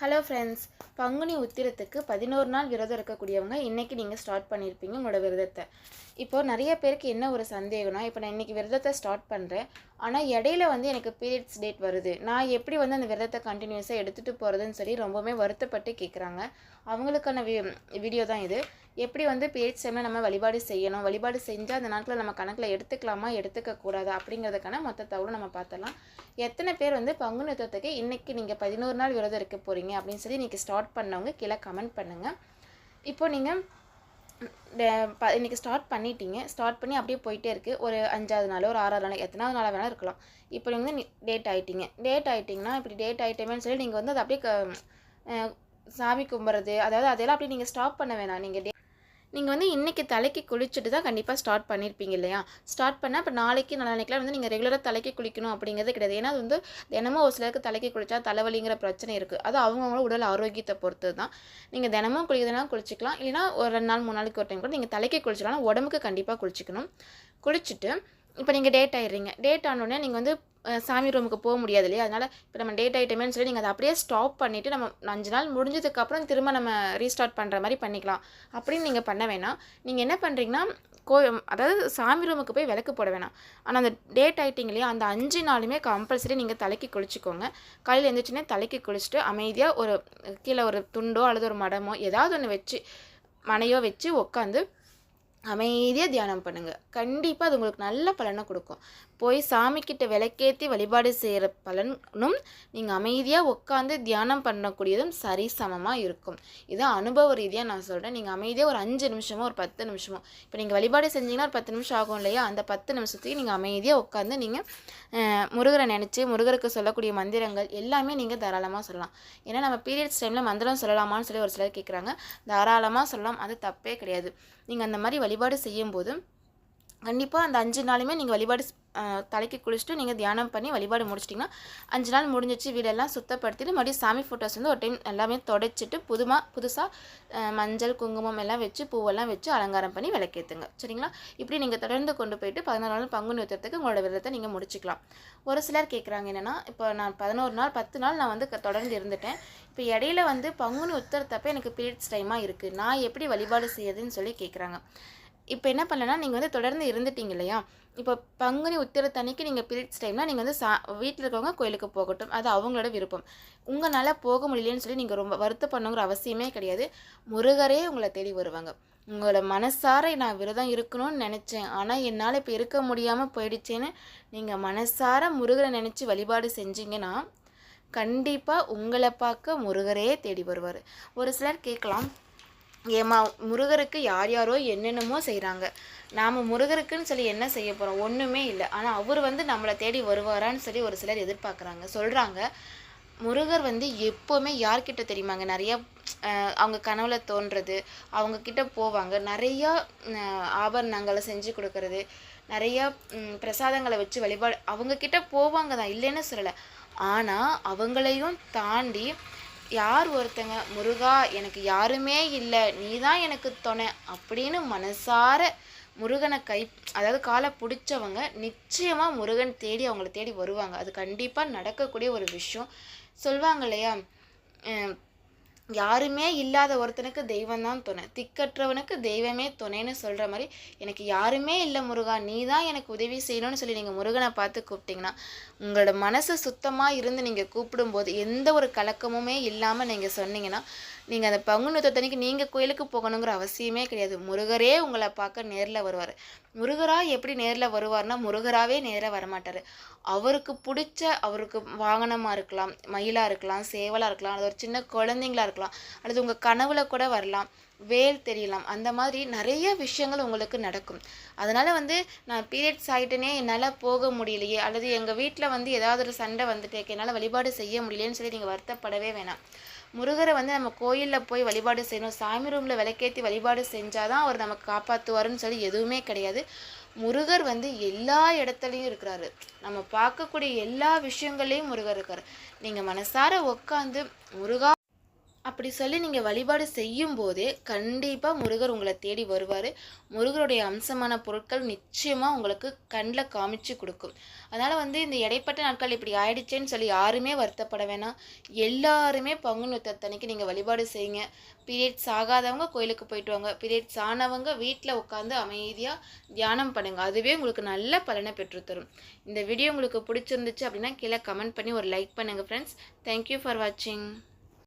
Hello friends Panguni உத்திரத்துக்கு பதினோரு நாள் விரதம் இருக்கக்கூடியவங்க இன்றைக்கி நீங்கள் ஸ்டார்ட் பண்ணியிருப்பீங்க உங்களோட விரதத்தை. இப்போது நிறைய பேருக்கு என்ன ஒரு சந்தேகம்னா இப்போ நான் இன்றைக்கி விரதத்தை ஸ்டார்ட் பண்ணுறேன் ஆனால் இடையில வந்து எனக்கு பீரியட்ஸ் டேட் வருது. நான் எப்படி வந்து அந்த விரதத்தை கண்டினியூஸாக எடுத்துகிட்டு போகிறதுன்னு சொல்லி ரொம்பவுமே வருத்தப்பட்டு கேட்குறாங்க அவங்களுக்கான வீடியோ தான் இது. எப்படி வந்து பீரியட்ஸ் டைமில் நம்ம வழிபாடு செய்யணும்? வழிபாடு செஞ்சால் அந்த நாட்களில் நம்ம கணக்கில் எடுத்துக்கலாமா? எடுத்துக்கக்கூடாது? அப்படிங்கிறதுக்கான மொத்த தகவலும் நம்ம பார்த்தலாம் எத்தனை பேர் வந்து பங்குனத்துவத்துக்கு இன்றைக்கி நீங்கள் பதினோரு நாள் விரதம் இருக்க போகிறீங்க அப்படின்னு சொல்லி இன்றைக்கி ஸ்டார்ட் பண்ணவங்க கீழே கமெண்ட் பண்ணுங்கள் இப்போது நீங்கள் இன்றைக்கி ஸ்டார்ட் பண்ணிட்டீங்க. ஸ்டார்ட் பண்ணி அப்படியே போயிட்டே இருக்குது ஒரு அஞ்சாவது நாள் ஒரு ஆறாவது நாள் எத்தனாவது நாளாக வேணால் இருக்கலாம். இப்போ நீங்கள் வந்து டேட் ஆகிட்டீங்க டேட் ஆகிட்டிங்கன்னா இப்படி டேட் ஆகிட்டேமேன்னு சொல்லி நீங்கள் வந்து அதை அப்படியே சாமி கும்பிட்றது அதாவது அதெல்லாம் அப்படியே நீங்கள் ஸ்டாப் பண்ண வேணாம். நீங்கள் டே நீங்கள் வந்து இன்றைக்கி தலைக்கு குளிச்சுட்டு தான் கண்டிப்பாக ஸ்டார்ட் பண்ணியிருப்பீங்க இல்லையா? ஸ்டார்ட் பண்ணால் இப்போ நாளைக்கு நாளைக்கெலாம் வந்து நீங்கள் ரெகுலராக தலைக்கு குளிக்கணும் அப்படிங்கிறது கிடையாது. ஏன்னா அது வந்து தினமும் ஒரு சிலருக்கு தலைக்கு குளித்தா தலைவலிங்கிற பிரச்சனை இருக்குது அது அவங்கவுங்கள உடல் ஆரோக்கியத்தை பொறுத்து தான் நீங்கள் தினமும் குளிக்கிறதுனா குளிச்சிக்கலாம். இல்லைனா ஒரு ரெண்டு நாள் மூணு நாளைக்கு ஒரு டைம் கூட நீங்கள் தலைக்கு குளிச்சிக்கலாம். உடம்புக்கு கண்டிப்பாக குளிச்சிக்கணும். குளிச்சுட்டு இப்போ நீங்கள் டேட் ஆயிடுறீங்க. டேட் ஆனோடனே நீங்கள் வந்து சாமி ரூமுக்கு போக முடியாது இல்லையா அதனால் இப்போ நம்ம டேட் ஆகிட்டோமேனு சொல்லி நீங்கள் அதை அப்படியே ஸ்டாப் பண்ணிவிட்டு நம்ம அஞ்சு நாள் முடிஞ்சதுக்கப்புறம் திரும்ப நம்ம ரீஸ்டார்ட் பண்ணுற மாதிரி பண்ணிக்கலாம். அப்படின்னு நீங்கள் பண்ண வேணாம். நீங்கள் என்ன பண்ணுறீங்கன்னா கோ அதாவது சாமி ரூமுக்கு போய் விளக்கு போட வேணாம். ஆனால் அந்த டேட் ஆகிட்டிங்க இல்லையா அந்த அஞ்சு நாளுமே கம்பல்சரி நீங்கள் தலைக்கு குளிச்சுக்கோங்க. காலையில் எழுந்திரிச்சுனே தலைக்கு குளிச்சுட்டு அமைதியாக ஒரு கீழே ஒரு துண்டோ அல்லது ஒரு மடமோ ஏதாவது ஒன்று வச்சு மனையோ வச்சு உட்காந்து அமைதியாக தியானம் பண்ணுங்கள் கண்டிப்பாக அது உங்களுக்கு நல்ல பலனை கொடுக்கும். போய் சாமிக்கிட்ட விளக்கேற்றி வழிபாடு செய்கிற பலனும் நீங்கள் அமைதியாக உட்காந்து தியானம் பண்ணக்கூடியதும் சரி சமமாக இருக்கும். இது அனுபவ ரீதியாக நான் சொல்கிறேன் நீங்கள் அமைதியாக ஒரு அஞ்சு நிமிஷமோ ஒரு பத்து நிமிஷமோ இப்போ நீங்கள் வழிபாடு செஞ்சீங்கன்னா ஒரு பத்து நிமிஷம் ஆகும் இல்லையா? அந்த பத்து நிமிஷத்துக்கு நீங்கள் அமைதியாக உட்காந்து நீங்கள் முருகரை நினச்சி முருகருக்கு சொல்லக்கூடிய மந்திரங்கள் எல்லாமே நீங்கள் தாராளமாக சொல்லலாம். ஏன்னா நம்ம பீரியட்ஸ் டைமில் மந்திரம் சொல்லலாமான்னு சொல்லி ஒரு சிலர் கேட்குறாங்க தாராளமாக சொல்லலாம். அது தப்பே கிடையாது. நீங்கள் அந்த மாதிரி வழிபாடு செய்யும்போது கண்டிப்பாக அந்த அஞ்சு நாளுமே நீங்கள் வழிபாடு தலைக்கு குளிச்சுட்டு நீங்கள் தியானம் பண்ணி வழிபாடு முடிச்சிட்டிங்கன்னா அஞ்சு நாள் முடிஞ்சிச்சு வீடெல்லாம் சுத்தப்படுத்திட்டு மறுபடியும் சாமி ஃபோட்டோஸ் வந்து ஒரு டைம் எல்லாமே தொடச்சிட்டு புதுமா புதுசாக மஞ்சள் குங்குமம் எல்லாம் வச்சு பூவெல்லாம் வச்சு அலங்காரம் பண்ணி விளக்கேற்றுங்க சரிங்களா? இப்படி நீங்கள் தொடர்ந்து கொண்டு போயிட்டு பதினோரு நாள் பங்குனி உத்திரத்துக்கு உங்களோட விரதத்தை நீங்கள் முடிச்சுக்கலாம். ஒரு சிலர் கேட்குறாங்க என்னென்னா இப்போ நான் பதினோரு நாள் பத்து நாள் நான் வந்து க- தொடர்ந்து இருந்துட்டேன். இப்போ இடையில வந்து பங்குனி உத்திரத்தப்ப எனக்கு பீரியட்ஸ் டைமாக இருக்குது நான் எப்படி வழிபாடு செய்யறதுன்னு சொல்லி கேட்குறாங்க இப்போ என்ன பண்ணலன்னா நீங்கள் வந்து தொடர்ந்து இருந்துட்டீங்க இல்லையா? இப்போ பங்குனி உத்திரத்தன்னைக்கு நீங்கள் பீரியட்ஸ் டைம்னால் நீங்கள் வந்து சா வீட்டில் இருக்கவங்க கோயிலுக்கு போகட்டும். அது அவங்களோட விருப்பம். உங்களால் போக முடியலன்னு சொல்லி நீங்கள் ரொம்ப வருத்தப்படணுங்கிற அவசியமே கிடையாது. முருகரே உங்களை தேடி வருவாங்க. உங்களோட மனசார நான் விரதம் இருக்கணும்னு நினச்சேன். ஆனால் என்னால் இப்போ இருக்க முடியாமல் போயிடுச்சேன்னு நீங்கள் மனசார முருகரை நினச்சி வழிபாடு செஞ்சீங்கன்னா கண்டிப்பாக உங்களை பார்க்க முருகரே தேடி வருவார். ஒரு சிலர் கேட்கலாம் ஏமா முருகருக்கு யார் யாரோ என்னென்னமோ செய்கிறாங்க நாம் முருகருக்குன்னு சொல்லி என்ன செய்ய போகிறோம் ஒன்றுமே இல்லை. ஆனால் அவர் வந்து நம்மளை தேடி வருவாரான்னு சொல்லி ஒரு சிலர் எதிர்பார்க்குறாங்க. சொல்கிறாங்க முருகர் வந்து எப்போவுமே யார்கிட்ட தெரியுமாங்க? நிறையா அவங்க கனவுல தோன்றது அவங்கக்கிட்ட போவாங்க. நிறையா ஆபரணங்களை செஞ்சு கொடுக்கறது நிறையா பிரசாதங்களை வச்சு வழிபாடு அவங்கக்கிட்ட போவாங்க தான். இல்லைன்னு சொல்லலை. ஆனால் அவங்களையும் தாண்டி யார் ஒருத்தங்க? முருகா எனக்கு யாருமே இல்லை. நீ தான் எனக்கு துணை. அப்படின்னு மனசார முருகனை கை அதாவது காலை பிடிச்சவங்க நிச்சயமாக முருகன் தேடி அவங்கள தேடி வருவாங்க. அது கண்டிப்பாக நடக்கக்கூடிய ஒரு விஷயம். சொல்லுவாங்க இல்லையா? யாருமே இல்லாத ஒருத்தனுக்கு தெய்வம் தான் துணை. திக்கற்றவனுக்கு தெய்வமே துணைன்னு சொல்கிற மாதிரி எனக்கு யாருமே இல்லை முருகா நீ தான் எனக்கு உதவி செய்யணும்னு சொல்லி நீங்கள் முருகனை பார்த்து கூப்பிட்டீங்கன்னா உங்களோட மனசு சுத்தமாக இருந்து நீங்கள் கூப்பிடும்போது எந்த ஒரு கலக்கமுமே இல்லாமல் நீங்கள் சொன்னீங்கன்னா நீங்கள் அந்த பங்குனத்தன்னைக்கு நீங்கள் கோயிலுக்கு போகணுங்கிற அவசியமே கிடையாது. முருகரே உங்களை பார்க்க நேரில் வருவார். முருகரா எப்படி நேரில் வருவார்னா முருகராகவே நேராக வரமாட்டார். அவருக்கு பிடிச்ச அவருக்கு வாகனமாக இருக்கலாம் மயிலாக இருக்கலாம் சேவலாக இருக்கலாம் அது ஒரு சின்ன குழந்தைங்களா இருக்கலாம் அல்லது உங்கள் கனவுல கூட வரலாம். வேல் தெரியலாம். அந்த மாதிரி நிறைய விஷயங்கள் உங்களுக்கு நடக்கும். அதனால் வந்து நான் பீரியட்ஸ் ஆகிட்டேனே என்னால் போக முடியலையே அல்லது எங்கள் வீட்டில் வந்து ஏதாவது ஒரு சண்டை வந்துட்டு என்னால் வழிபாடு செய்ய முடியலையேன்னு சொல்லி நீங்கள் வருத்தப்படவே வேணாம். முருகரை வந்து நம்ம கோயிலில் போய் வழிபாடு செய்யணும். சாமி ரூமில் விளக்கேற்றி வழிபாடு செஞ்சால் தான் அவர் நமக்கு காப்பாற்றுவாருன்னு சொல்லி எதுவுமே கிடையாது. முருகர் வந்து எல்லா இடத்துலையும் இருக்கிறாரு. நம்ம பார்க்கக்கூடிய எல்லா விஷயங்கள்லேயும் முருகர் இருக்கார். நீங்கள் மனசார உட்காந்து முருகா அப்படி சொல்லி நீங்கள் வழிபாடு செய்யும் போதே கண்டிப்பாக முருகர் உங்களை தேடி வருவார். முருகருடைய அம்சமான பொருட்கள் நிச்சயமாக உங்களுக்கு கண்ணில் காமிச்சு கொடுக்கும். அதனால் வந்து இந்த இடைப்பட்ட நாட்கள் இப்படி ஆயிடுச்சேன்னு சொல்லி யாருமே வருத்தப்பட வேணாம். எல்லாருமே பங்குனி உத்தரத்தன்னைக்கு நீங்கள் வழிபாடு செய்யுங்க. பீரியட்ஸ் ஆகாதவங்க கோயிலுக்கு போயிட்டு வாங்க. பீரியட்ஸ் ஆனவங்க வீட்டில் உட்காந்து அமைதியாக தியானம் பண்ணுங்கள் அதுவே உங்களுக்கு நல்ல பலனை பெற்றுத்தரும். இந்த வீடியோ உங்களுக்கு பிடிச்சிருந்துச்சு அப்படின்னா கீழே கமெண்ட் பண்ணி ஒரு லைக் பண்ணுங்கள் ஃப்ரெண்ட்ஸ் தேங்க்யூ ஃபார் வாட்சிங்